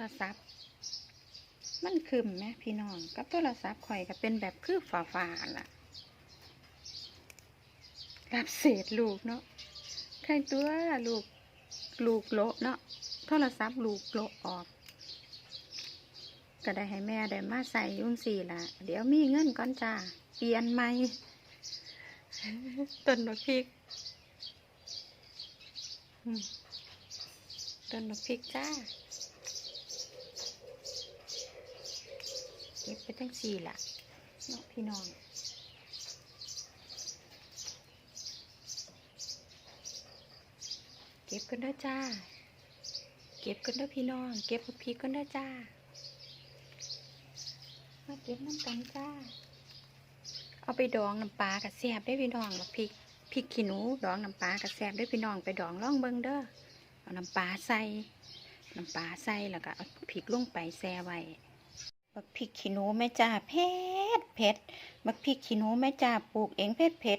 รศัพท์ มันคืมไหมพี่น้อง กับโทรศัพท์ข่อยก็เป็นแบบคือฝาฝาล่ะ รับเศษลูกเนาะใครตัวลูกลูกโลเนาะ โทรศัพท์ลูกโลออก ก็ได้ให้แม่ได้มาใส่ยุ่งสี่ละเดี๋ยวมีเงินก่อนจ้า เปลี่ยนใหม่ต้นดอกพริกต้นดอกพริกจ้า เก็บไป ทั้งสี่ละเนาะพี่น้องเก็บกันเด้อจ้า เก็บกันเด้อพี่น้อง เก็บบักพริกกันเด้อจ้า มาเก็บน้ำกันจ้า เอาไปดองน้ำปลากระแซบได้พี่น้องบักพริกพริกขี้หนูดองน้ำปลากระแซบได้พี่น้องไปดองล่องเบิงเด้อ เอาน้ำปลาใส่ น้ำปลาใส่แล้วก็เอาพริกลงไปแซ่ไว้ บักพริกขี้หนูแม่จ้าเผ็ดเผ็ดบักพริกขี้หนูแม่จ้าปลูกเองเผ็ดเผ็ด